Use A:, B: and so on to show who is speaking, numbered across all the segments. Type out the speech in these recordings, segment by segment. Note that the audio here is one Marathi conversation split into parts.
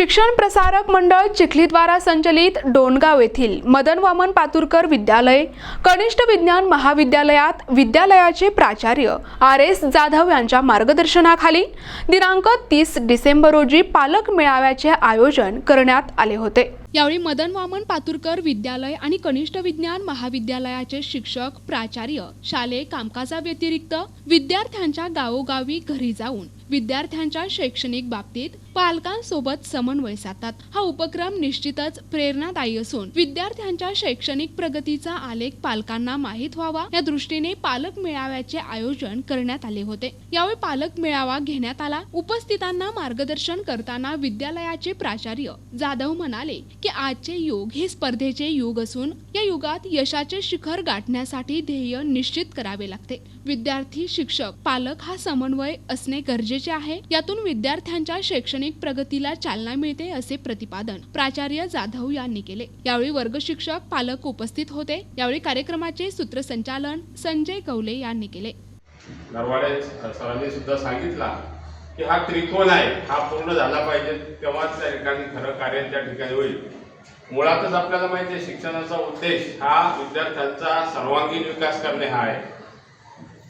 A: शिक्षण प्रसारक मंडळ चिखलीद्वारा संचलित डोणगाव येथील मदन वामन पातुरकर विद्यालय कनिष्ठ विज्ञान महाविद्यालयात विद्यालयाचे प्राचार्य आर एस जाधव यांच्या मार्गदर्शनाखाली दिनांक तीस डिसेंबर रोजी पालक मेळाव्याचे आयोजन करण्यात आले होते. यावेळी मदन वामन पातुरकर विद्यालय आणि कनिष्ठ विज्ञान महाविद्यालयाचे शिक्षक प्राचार्य शालेय कामकाजाव्यतिरिक्त विद्यार्थ्यांच्या गावोगावी घरी जाऊन विद्यार्थ्यांच्या शैक्षणिक बाबतीत पालकांसोबत समन्वय साधतात. हा उपक्रम निश्चितच प्रेरणादायी असून विद्यार्थ्यांच्या शैक्षणिक प्रगतीचा आलेख पालकांना माहीत व्हावा या दृष्टीने पालक मेळाव्याचे आयोजन करण्यात आले होते. यावेळी पालक मेळावा घेण्यात आला. उपस्थितांना मार्गदर्शन करताना विद्यालयाचे प्राचार्य जाधव म्हणाले की आजचे युग हे स्पर्धेचे युग असून या युगात यशाचे शिखर गाठण्यासाठी ध्येय निश्चित करावे लागते. विद्यार्थी शिक्षक पालक हा समन्वय असणे गरजेचे आहे. यातून विद्यार्थ्यांच्या शैक्षणिक प्रगतीला चालना मिळते असे प्रतिपादन प्राचार्य जाधव यांनी केले. यावेळी वर्ग शिक्षक पालक उपस्थित होते. यावेळी कार्यक्रमाचे सूत्रसंचालन संजय कवले यांनी केले.
B: सरांनी सुद्धा सांगितला. की हा त्रिकोण आहे हा पूर्ण झाला पाहिजे तेव्हाच त्या ठिकाणी खरं कार्य त्या ठिकाणी होईल. मुळातच आपल्याला माहिती आहे शिक्षणाचा उद्देश हा विद्यार्थ्यांचा सर्वांगीण विकास करणे हा आहे.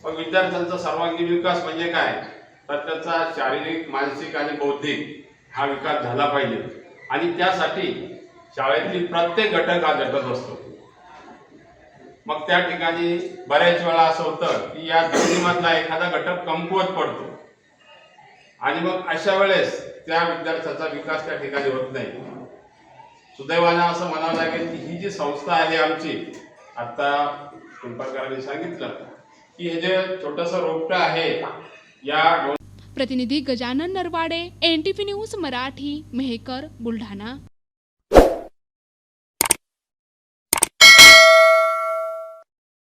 B: पण विद्यार्थ्यांचा सर्वांगीण विकास म्हणजे काय? तर त्याचा शारीरिक मानसिक आणि बौद्धिक हा विकास झाला पाहिजे. आणि त्यासाठी शाळेतील प्रत्येक घटक हा घटत असतो. मग त्या ठिकाणी बऱ्याच वेळा असं होतं की या दोन्हीमधला एखादा घटक कमकुवत पडतो. आणि मग अशा वेळेस त्या विद्यार्थ्याचा विकास त्या ठिकाणी होत नाही. सुदैवानं असं म्हणावं लागेल की ही जी संस्था आहे आमची आता पिंपळकरांनी सांगितलं की हे जे छोटंसं रोपटं आहे या
A: प्रतिनिधी गजानन नरवाडे एनटीव्ही न्यूज मराठी मेहकर बुलढाणा.